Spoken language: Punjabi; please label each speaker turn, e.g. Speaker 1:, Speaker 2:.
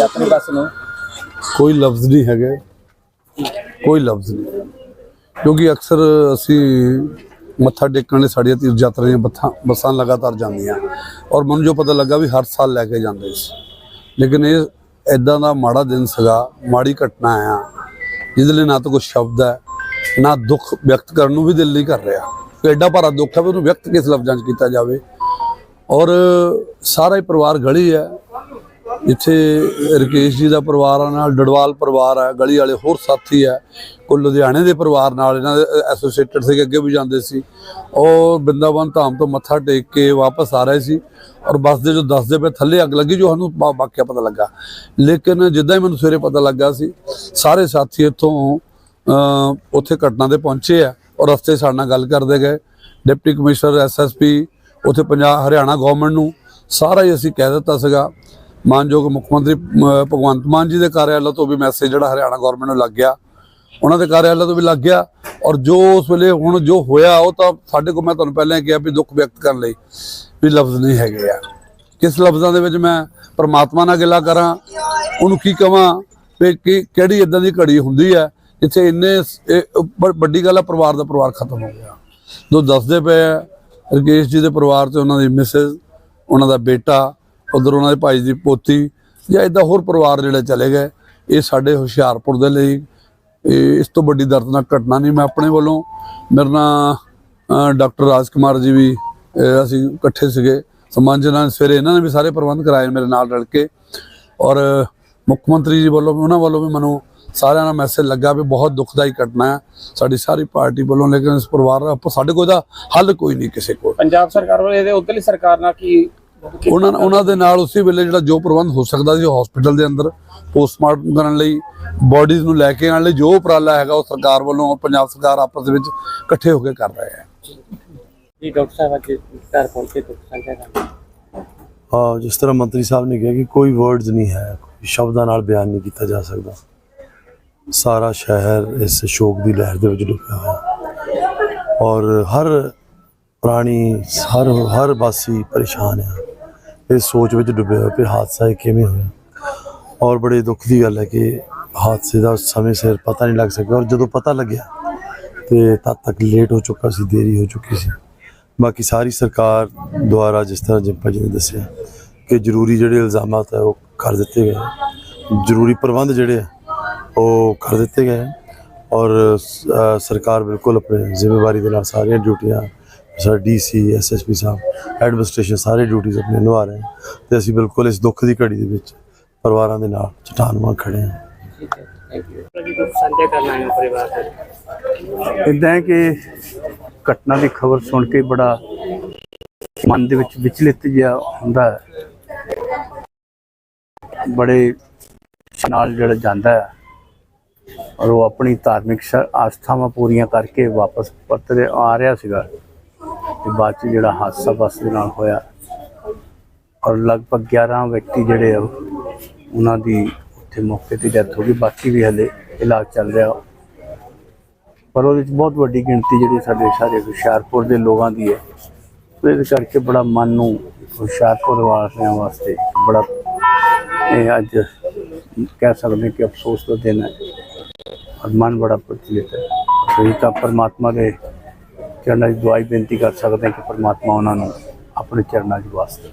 Speaker 1: ਯਾਤਰੀ ਬੱਸ ਨੂੰ
Speaker 2: ਕੋਈ ਲਫ਼ਜ਼ ਨਹੀਂ ਹੈਗੇ। ਕੋਈ ਲਫ਼ਜ਼ ਨਹੀਂ। ਕਿਉਂਕਿ ਅਕਸਰ ਅਸੀਂ ਮੱਥਾ ਟੇਕਣ ਲਈ ਸਾਡੀਆਂ ਤੀਰਥ ਯਾਤਰੀਆਂ ਬੱਥਾਂ, ਬੱਸਾਂ ਲਗਾਤਾਰ ਜਾਂਦੀਆਂ। ਔਰ ਮੈਨੂੰ ਜੋ ਪਤਾ ਲੱਗਾ ਵੀ ਹਰ ਸਾਲ ਲੈ ਕੇ ਜਾਂਦੇ ਸੀ। ਲੇਕਿਨ ਇਹ ਐਦਾਂ ਦਾ ਮਾੜਾ ਦਿਨ ਸੀਗਾ, ਮਾੜੀ ਘਟਨਾ ਆ, ਜਿਹਦੇ ਲਈ ਨਾ ਤਾਂ ਕੋਈ ਸ਼ਬਦ ਹੈ, ਨਾ ਦੁੱਖ ਵਿਅਕਤ ਕਰਨ ਨੂੰ ਵੀ ਦਿਲ ਨਹੀਂ ਕਰ ਰਿਹਾ। ਕਿ ਐਡਾ ਭਾਰਾ ਦੁੱਖ ਹੈ ਵੀ ਉਹਨੂੰ ਵਿਅਕਤ ਕਿਸ ਲਫ਼ਜ਼ਾਂ 'ਚ ਕੀਤਾ ਜਾਵੇ। ਔਰ ਸਾਰਾ ਹੀ ਪਰਿਵਾਰ ਗਲੀ ਹੈ। ਇੱਥੇ ਰਕੇਸ਼ ਜੀ ਦਾ ਪਰਿਵਾਰ ਆ ਨਾਲ ਡੜਵਾਲ ਪਰਿਵਾਰ ਹੈ ਗਲੀ ਵਾਲੇ ਹੋਰ ਸਾਥੀ ਹੈ ਕੋਈ ਲੁਧਿਆਣੇ ਦੇ ਪਰਿਵਾਰ ਨਾਲ ਇਹਨਾਂ ਦੇ ਐਸੋਸੀਏਟਡ ਸੀਗੇ, ਅੱਗੇ ਵੀ ਜਾਂਦੇ ਸੀ। ਔਰ ਬਿੰਦਾਵਨ ਧਾਮ ਤੋਂ ਮੱਥਾ ਟੇਕ ਕੇ ਵਾਪਸ ਆ ਰਹੇ ਸੀ ਔਰ ਬੱਸ ਦੇ ਜੋ ਦੱਸਦੇ ਪਏ, ਥੱਲੇ ਅੱਗ ਲੱਗੀ ਜੋ ਸਾਨੂੰ ਵਾ- ਵਾਕਿਆ ਪਤਾ ਲੱਗਾ। ਲੇਕਿਨ ਜਿੱਦਾਂ ਹੀ ਮੈਨੂੰ ਸਵੇਰੇ ਪਤਾ ਲੱਗਾ ਸੀ, ਸਾਰੇ ਸਾਥੀ ਇੱਥੋਂ ਉੱਥੇ ਘਟਨਾ ਦੇ ਪਹੁੰਚੇ ਆ ਔਰ ਰਸਤੇ ਸਾਡੇ ਨਾਲ ਗੱਲ ਕਰਦੇ ਗਏ। ਡਿਪਟੀ ਕਮਿਸ਼ਨਰ ਐਸਐਸਪੀ ਉੱਥੇ ਪੰਜਾਬ ਹਰਿਆਣਾ ਗਵਰਨਮੈਂਟ ਨੂੰ ਸਾਰਾ ਹੀ ਅਸੀਂ ਕਹਿ ਦਿੱਤਾ ਸੀਗਾ। ਮਾਨਯੋਗ ਮੁੱਖ ਮੰਤਰੀ ਭਗਵੰਤ ਮਾਨ ਜੀ ਦੇ ਕਾਰਿਆਲਾ ਤੋਂ ਵੀ ਮੈਸੇਜ ਜਿਹੜਾ ਹਰਿਆਣਾ ਗਵਰਨਮੈਂਟ ਨੂੰ ਲੱਗ ਗਿਆ। ਉਹਨਾਂ ਦੇ ਕਾਰਿਆਲਾ ਤੋਂ ਵੀ ਲੱਗ ਗਿਆ ਔਰ ਜੋ ਉਸ ਵੇਲੇ ਹੁਣ ਜੋ ਹੋਇਆ, ਉਹ ਤਾਂ ਸਾਡੇ ਕੋਲ ਮੈਂ ਤੁਹਾਨੂੰ ਪਹਿਲਾਂ ਕਿਹਾ ਵੀ ਦੁੱਖ ਵਿਅਕਤ ਕਰਨ ਲਈ ਵੀ ਲਫ਼ਜ਼ ਨਹੀਂ ਹੈਗੇ ਆ। ਕਿਸ ਲਫ਼ਜ਼ਾਂ ਦੇ ਵਿੱਚ ਮੈਂ ਪਰਮਾਤਮਾ ਨਾਲ ਗਿਲਾ ਕਰਾਂ, ਉਹਨੂੰ ਕੀ ਕਵਾਂ ਵੀ ਕਿਹੜੀ ਇਦਾਂ ਦੀ ਘੜੀ ਹੁੰਦੀ ਹੈ ਜਿੱਥੇ ਇੰਨੇ ਵੱਡੀ ਗੱਲ ਆ, ਪਰਿਵਾਰ ਦਾ ਪਰਿਵਾਰ ਖਤਮ ਹੋ ਗਿਆ। ਜੋ ਦੱਸਦੇ ਪਏ ਆ, ਰਕੇਸ਼ ਜੀ ਦੇ ਪਰਿਵਾਰ ਤੇ ਉਹਨਾਂ ਦੀ ਮਿਸਿਸ ਉਹਨਾਂ ਦਾ ਬੇਟਾ ਉਧਰ ਉਹਨਾਂ ਦੇ ਭਾਈ ਦੀ ਪੋਤੀ ਜਾਂ ਇਦਾਂ ਹੋਰ ਪਰਿਵਾਰ ਜਿਹੜੇ ਚਲੇ ਗਏ, ਇਹ ਸਾਡੇ ਹੁਸ਼ਿਆਰਪੁਰ ਦੇ ਲਈ, ਇਹ ਇਸ ਤੋਂ ਵੱਡੀ ਦਰਦਨਾਕ ਘਟਨਾ ਨਹੀਂ, ਮੈਂ ਆਪਣੇ ਵੱਲੋਂ, ਮੇਰੇ ਨਾਲ ਡਾਕਟਰ ਰਾਜ ਕੁਮਾਰ ਜੀ ਵੀ ਅਸੀਂ ਇਕੱਠੇ ਸੀਗੇ ਸਮਾਜ ਸਵੇਰੇ ਇਹਨਾਂ ਨੇ ਵੀ ਸਾਰੇ ਪ੍ਰਬੰਧ ਕਰਾਏ ਮੇਰੇ ਨਾਲ ਰਲ ਕੇ, ਔਰ ਮੁੱਖ ਮੰਤਰੀ ਜੀ ਵੱਲੋਂ ਵੀ ਉਹਨਾਂ ਵੱਲੋਂ ਵੀ ਮੈਨੂੰ ਸਾਰਿਆਂ ਦਾ ਮੈਸੇਜ ਲੱਗਾ ਵੀ ਬਹੁਤ ਦੁਖਦਾਈ ਘਟਨਾ ਹੈ, ਸਾਡੀ ਸਾਰੀ ਪਾਰਟੀ ਵੱਲੋਂ, ਲੇਕਿਨ ਇਸ ਪਰਿਵਾਰ ਦਾ, ਸਾਡੇ ਕੋਲ ਦਾ ਹੱਲ ਕੋਈ ਨਹੀਂ ਕਿਸੇ ਕੋਲ।
Speaker 1: ਪੰਜਾਬ ਸਰਕਾਰ ਵੱਲੋਂ, ਇਹਦੇ ਉਧਰਲੀ ਸਰਕਾਰ ਨਾਲ ਕੀ
Speaker 2: ਉਹਨਾਂ ਉਹਨਾਂ ਦੇ ਨਾਲ ਉਸੇ ਵੇਲੇ ਜਿਹੜਾ ਜੋ ਪ੍ਰਬੰਧ ਹੋ ਸਕਦਾ ਸੀ ਹਸਪੀਟਲ ਦੇ ਅੰਦਰ ਪੋਸਟਮਾਰਟਮ ਕਰਨ ਲਈ ਬੋਡੀਜ਼ ਨੂੰ ਲੈ ਕੇ ਆਉਣ ਲਈ ਜੋ ਉਪਰਾਲਾ ਹੈਗਾ ਉਹ ਸਰਕਾਰ ਵੱਲੋਂ ਪੰਜਾਬ ਸਰਕਾਰ ਆਪਸ ਵਿੱਚ ਇਕੱਠੇ ਹੋ ਕੇ ਕਰ ਰਹੇ ਹੈ।
Speaker 1: ਜੀ ਡਾਕਟਰ ਸਾਹਿਬ ਅੱਜ ਘਰ ਪਹੁੰਚੇ ਦੁੱਖ ਸਾਂਝਾ ਕਰਨ
Speaker 3: ਹਾਂ ਜਿਸ ਤਰ੍ਹਾਂ ਮੰਤਰੀ ਸਾਹਿਬ ਨੇ ਕਿਹਾ ਕਿ ਕੋਈ ਵਰਡਸ ਨਹੀਂ ਹੈ ਕੋਈ ਸ਼ਬਦਾਂ ਨਾਲ ਬਿਆਨ ਨਹੀਂ ਕੀਤਾ ਜਾ ਸਕਦਾ। ਸਾਰਾ ਸ਼ਹਿਰ ਇਸ ਸ਼ੋਕ ਦੀ ਲਹਿਰ ਦੇ ਵਿੱਚ ਡੁੱਬਿਆ ਹੋਇਆ। ਔਰ ਹਰ ਪ੍ਰਾਣੀ ਹਰ ਹਰ ਵਾਸੀ ਪਰੇਸ਼ਾਨ ਹੈ। ਇਸ ਸੋਚ ਵਿੱਚ ਡੁੱਬਿਆ ਹੋਇਆ ਕਿ ਹਾਦਸਾ ਇਹ ਕਿਵੇਂ ਹੋਇਆ। ਔਰ ਬੜੇ ਦੁੱਖ ਦੀ ਗੱਲ ਹੈ ਕਿ ਹਾਦਸੇ ਦਾ ਸਮੇਂ ਸਿਰ ਪਤਾ ਨਹੀਂ ਲੱਗ ਸਕਿਆ ਔਰ ਜਦੋਂ ਪਤਾ ਲੱਗਿਆ ਤੇ ਤਦ ਤੱਕ ਲੇਟ ਹੋ ਚੁੱਕਾ ਸੀ, ਦੇਰੀ ਹੋ ਚੁੱਕੀ ਸੀ। ਬਾਕੀ ਸਾਰੀ ਸਰਕਾਰ ਦੁਆਰਾ ਜਿਸ ਤਰ੍ਹਾਂ ਜਿੰਪਾ ਜੀ ਨੇ ਦੱਸਿਆ ਕਿ ਜ਼ਰੂਰੀ ਜਿਹੜੇ ਇਲਜ਼ਾਮਾਤ ਹੈ ਉਹ ਕਰ ਦਿੱਤੇ ਗਏ। ਜ਼ਰੂਰੀ ਪ੍ਰਬੰਧ ਜਿਹੜੇ ਉਹ ਕਰ ਦਿੱਤੇ ਗਏ। ਔਰ ਸਰਕਾਰ ਬਿਲਕੁਲ ਆਪਣੇ ਜ਼ਿੰਮੇਵਾਰੀ ਦੇ ਨਾਲ ਸਾਰੀਆਂ ਡਿਊਟੀਆਂ ਸਰ ਡੀਸੀ ਐਸਐਸਪੀ ਸਾਹਿਬ ਐਡਮਿਨਿਸਟ੍ਰੇਸ਼ਨ ਸਾਰੇ ਡਿਊਟੀਆਂ ਆਪਣੀਆਂ ਨਿਭਾ ਰਹੇ ਹਨ ਤੇ ਅਸੀਂ ਬਿਲਕੁਲ ਇਸ ਦੁੱਖ ਦੀ ਘੜੀ ਦੇ ਵਿੱਚ ਪਰਿਵਾਰਾਂ ਦੇ ਨਾਲ ਚਟਾਨ ਵਾਂਗ ਖੜੇ ਹਾਂ।
Speaker 4: ਇਦਾਂ ਕਿ ਘਟਨਾ ਦੀ ਖਬਰ ਸੁਣ ਕੇ ਬੜਾ ਮਨ ਦੇ ਵਿੱਚ ਵਿਚਲਿਤ ਜਿਹਾ ਹੁੰਦਾ ਹੈ। ਬੜੇ ਨਾਲ ਜਿਹੜਾ ਜਾਂਦਾ ਹੈ ਔਰ ਉਹ ਆਪਣੀ ਧਾਰਮਿਕ ਆਸਥਾਵਾਂ ਪੂਰੀਆਂ ਕਰਕੇ ਵਾਪਸ ਪਰਤ ਆ ਰਿਹਾ ਸੀਗਾ। ਤੇ ਬਾਅਦ ਚ ਜਿਹੜਾ ਹਾਦਸਾ ਬੱਸ ਦੇ ਨਾਲ ਹੋਇਆ ਔਰ ਲਗਭਗ 11 ਵਿਅਕਤੀ ਜਿਹੜੇ ਆ, ਉਹਨਾਂ ਦੀ ਉੱਥੇ ਮੌਕੇ ਤੇ ਡੈਥ ਹੋ ਗਈ, ਬਾਕੀ ਵੀ ਹਲੇ ਇਲਾਜ ਚੱਲ ਰਿਹਾ। ਪਰ ਉਹਦੇ ਵਿੱਚ ਬਹੁਤ ਵੱਡੀ ਗਿਣਤੀ ਜਿਹੜੀ ਸਾਡੇ ਸਾਰੇ ਹੁਸ਼ਿਆਰਪੁਰ ਦੇ ਲੋਕਾਂ ਦੀ ਹੈ ਤੇ ਇਸ ਕਰਕੇ ਬੜਾ ਮਨ ਨੂੰ ਹੁਸ਼ਿਆਰਪੁਰ ਵਾਸੀਆਂ ਵਾਸਤੇ ਬੜਾ ਇਹ ਅੱਜ ਕਹਿ ਸਕਦੇ ਕਿ ਅਫਸੋਸ ਦਾ ਦਿਨ ਹੈ। ਔਰ ਮਨ ਬੜਾ ਪ੍ਰਚਲਿਤ ਹੈ। ਸੋ ਤਾਂ ਪਰਮਾਤਮਾ ਦੇ ਚਰਨਾਂ 'ਚ ਦੁਆਈ ਬੇਨਤੀ ਕਰ ਸਕਦੇ ਹਾਂ ਕਿ ਪਰਮਾਤਮਾ ਉਹਨਾਂ ਨੂੰ ਆਪਣੇ ਚਰਨਾਂ 'ਚ ਵਾਸਤੇ